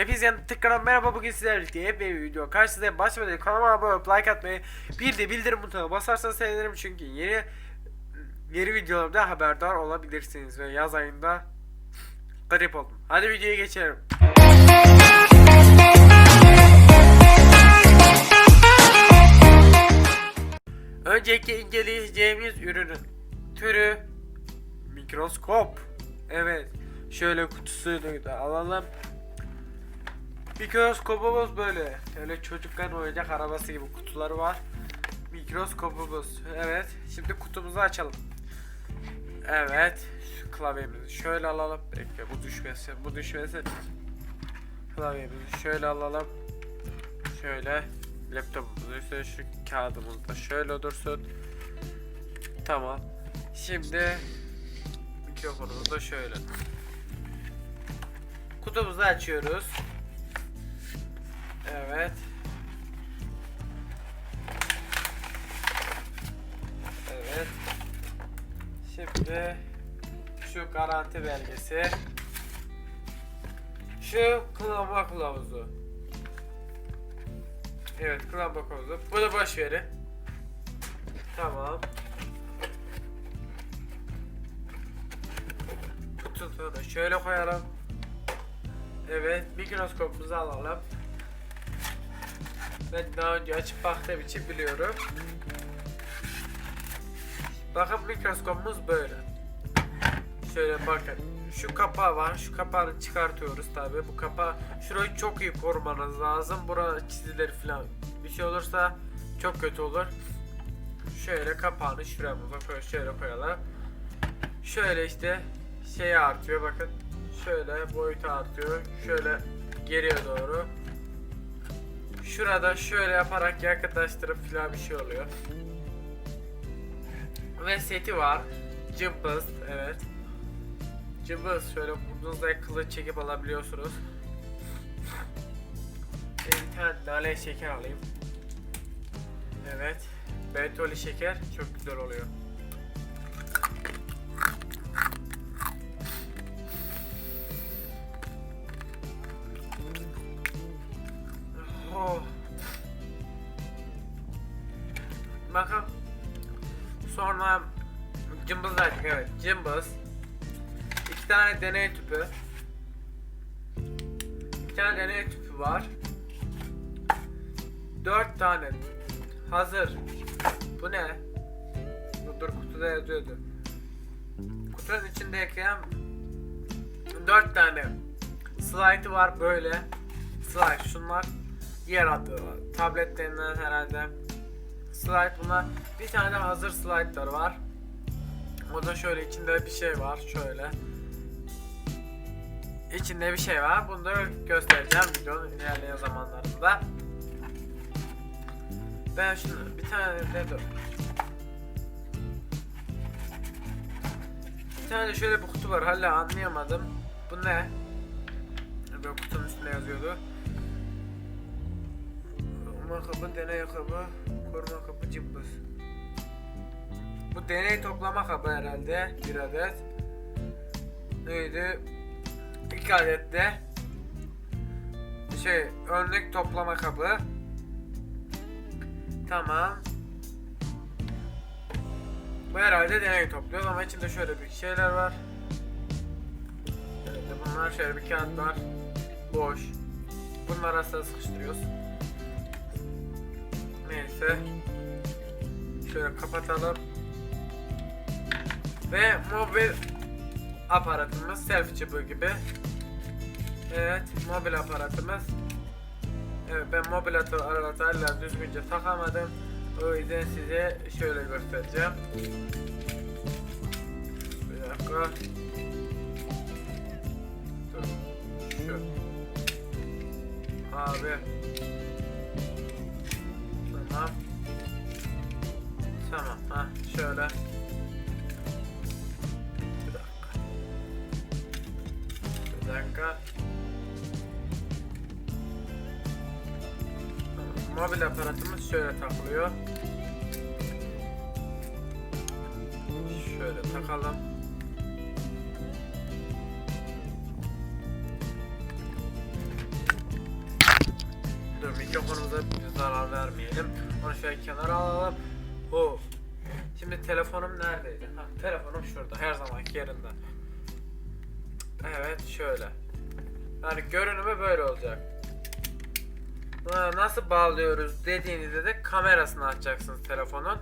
Hepinize tekrar merhaba bugün sizlerle birlikte hep bir video karşınızdayım başlamadan kanalıma abone olup like atmayı bir de bildirim butonuna basarsanız sevinirim çünkü yeni yeni videolarımda haberdar olabilirsiniz ve yaz ayında garip oldum. Hadi videoya geçelim. Önceki inceleyeceğimiz ürünün türü mikroskop. Evet. Şöyle kutusunu da alalım. Mikroskopumuz böyle. Öyle çocukların oyuncak arabası gibi kutuları var. Mikroskopumuz. Evet. Şimdi kutumuzu açalım. Evet. Klavyemizi şöyle alalım. Bekle bu düşmesin. Bu düşmesin. Klavyemizi şöyle alalım. Şöyle. Laptopumuzu üstüne şu kağıdımız da şöyle dursun. Tamam. Şimdi mikrofonumuzu da şöyle. Kutumuzu açıyoruz. Evet. Evet. Şimdi şu garanti belgesi. Şu kullanma kılavuzu. Evet kullanma kılavuzu. Bunu boş verin. Tamam. Kutusunu şöyle koyalım. Evet mikroskopumuzu alalım. Ben daha önce açıp baktığım için biliyorum. Bakın mikroskopumuz böyle. Şöyle bakın. Şu kapağı var. Şu kapağını çıkartıyoruz tabi. Bu kapağı şurayı çok iyi korumanız lazım. Bura çizileri falan bir şey olursa çok kötü olur. Şöyle kapağını şuramıza koy şöyle koyalım. Şöyle işte şey artıyor bakın. Şöyle boyutu artıyor. Şöyle geriye doğru. Şurada şöyle yaparak yakınlaştırıp filan bir şey oluyor. Ve seti var. Cımbız, evet. Cımbız şöyle burnunuzda kılıç çekip alabiliyorsunuz. Bir tane nane şeker alayım. Evet. Bentoli şeker çok güzel oluyor. Cımbız. İki tane deney tüpü. İki tane deney tüpü var. Dört tane hazır. Bu ne? Dur, kutuda yazıyordu. Kutunun içindeki dört tane slide var böyle. Slide şunlar diğer adı tabletlerinden herhalde slide buna bir tane hazır slide'lar var o da şöyle içinde bir şey var şöyle. İçinde bir şey var. Bunu da göstereceğim videonun ilerleyen zamanlarında. Ben şunu bir tane de dur. Bir tane şöyle bir kutu var. Hala anlayamadım. Bu ne? Böyle kutunun üstünde yazıyordu. Koruma kabı, deney kabı, koruma kabı, cımbız. Bu deney toplama kabı herhalde. Bir adet. Neydi? İki adet de şey örnek toplama kabı. Tamam. Bu herhalde deney topluyor ama içinde şöyle bir şeyler var. Evet, bunlar şöyle bir kağıt var. Boş. Bunları arasına sıkıştırıyoruz. Neyse. Şöyle kapatalım. Ve mobil aparatımız selfie çubuğu gibi. Evet, mobil aparatımız. Evet, ben mobil aparatı hala düzgünce takamadım. O yüzden size şöyle göstereceğim. Bir dakika. Dur. Şu. Abi. Tamam. Tamam. Ha şöyle. Mobil aparatımız şöyle takılıyor. Şöyle takalım. mikrofonumuza bir zarar vermeyelim. Onu şöyle kenara alalım. Oh. Şimdi telefonum neredeydi? Ha, telefonum şurada her zamanki yerinde. Evet şöyle. Yani görünümü böyle olacak. Nasıl bağlıyoruz dediğinizde de kamerasını açacaksınız telefonun.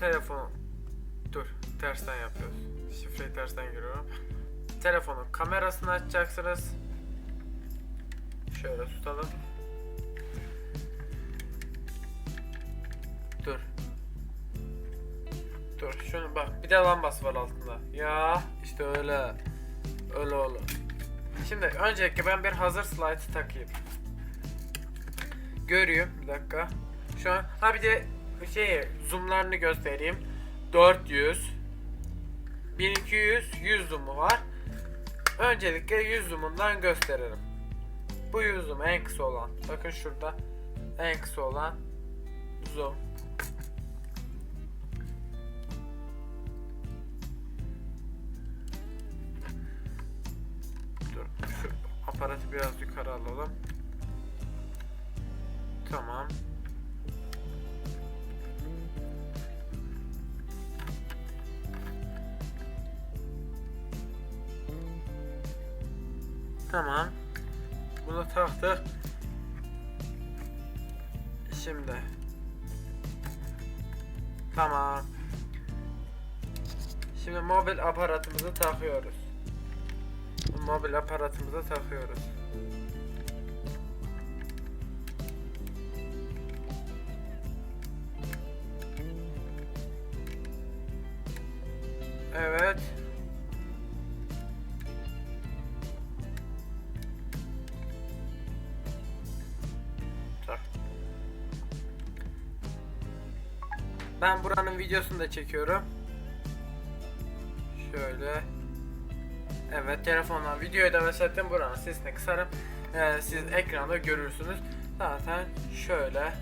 Telefon dur tersten yapıyoruz. Şifreyi tersten giriyorum. Telefonun kamerasını açacaksınız. Şöyle tutalım. Dur. Dur şunu bak bir de lambası var altında. Ya işte öyle. Öyle olur. Şimdi öncelikle ben bir hazır slide takayım. Görüyorum bir dakika. Şu an ha bir de şey zoomlarını göstereyim. 400 1200 100 zoom'u var. Öncelikle 100 zoom'undan gösteririm. Bu 100 zoom en kısa olan. Bakın şurada en kısa olan zoom. Aparatı biraz yukarı alalım. Tamam. Tamam. Bunu taktık. Şimdi. Tamam. Şimdi mobil aparatımızı takıyoruz. Mobil aparatımıza takıyoruz. Evet. Ben buranın videosunu da çekiyorum. Şöyle. Evet telefonla videoyu da mesela buranın sesini kısarım. Ee, siz ekranda görürsünüz. Zaten şöyle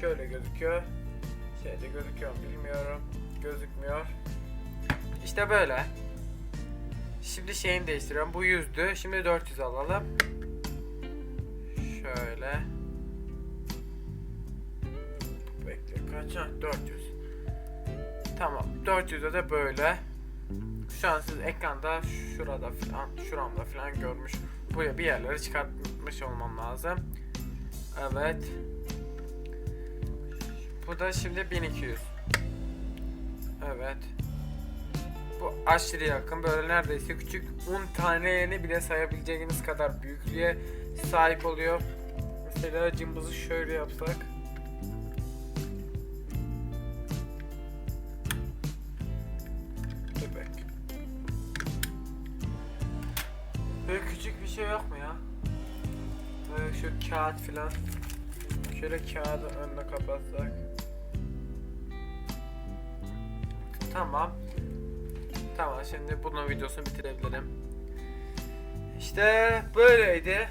şöyle gözüküyor. Şeyde gözüküyor bilmiyorum. Gözükmüyor. İşte böyle. Şimdi şeyini değiştiriyorum. Bu 100'dü. Şimdi 400 alalım. Şöyle. Bekle kaç? Ha, 400. Tamam. 400'de de böyle. Şu an siz ekranda şurada falan, şuramda falan görmüş. Buraya bir yerlere çıkartmış olmam lazım. Evet. Bu da şimdi 1200. Evet. Bu aşırı yakın. Böyle neredeyse küçük 10 tanelerini bile sayabileceğiniz kadar büyüklüğe sahip oluyor. Mesela cımbızı şöyle yapsak. Şey yok mu ya? Böyle şu kağıt filan. Şöyle kağıdı önüne kapatsak. Tamam. Tamam şimdi bunun videosunu bitirebilirim. İşte böyleydi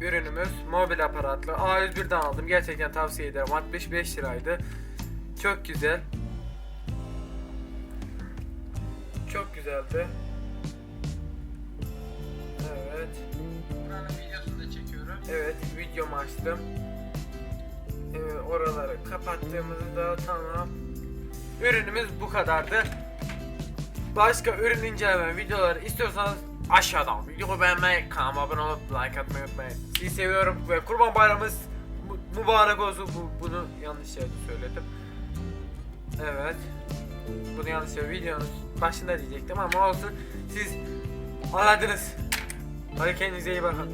ürünümüz. Mobil aparatlı. A101'den aldım. Gerçekten tavsiye ederim. 65 liraydı. Çok güzel. Çok güzeldi. Buranın videosunu da çekiyorum. Evet, videomu açtım. Ee, oraları kapattığımızda tamam. Ürünümüz bu kadardı. Başka ürün inceleme videoları istiyorsanız aşağıdan videoyu beğenmeyi, kanalıma abone olup like atmayı unutmayın. Sizi seviyorum ve kurban bayramımız mü- mübarek olsun. Bu, bunu yanlış yerde söyledim. Evet. Bunu yanlış yerde videonun başında diyecektim ama olsun. Siz anladınız. Hadi kendinize iyi bakın.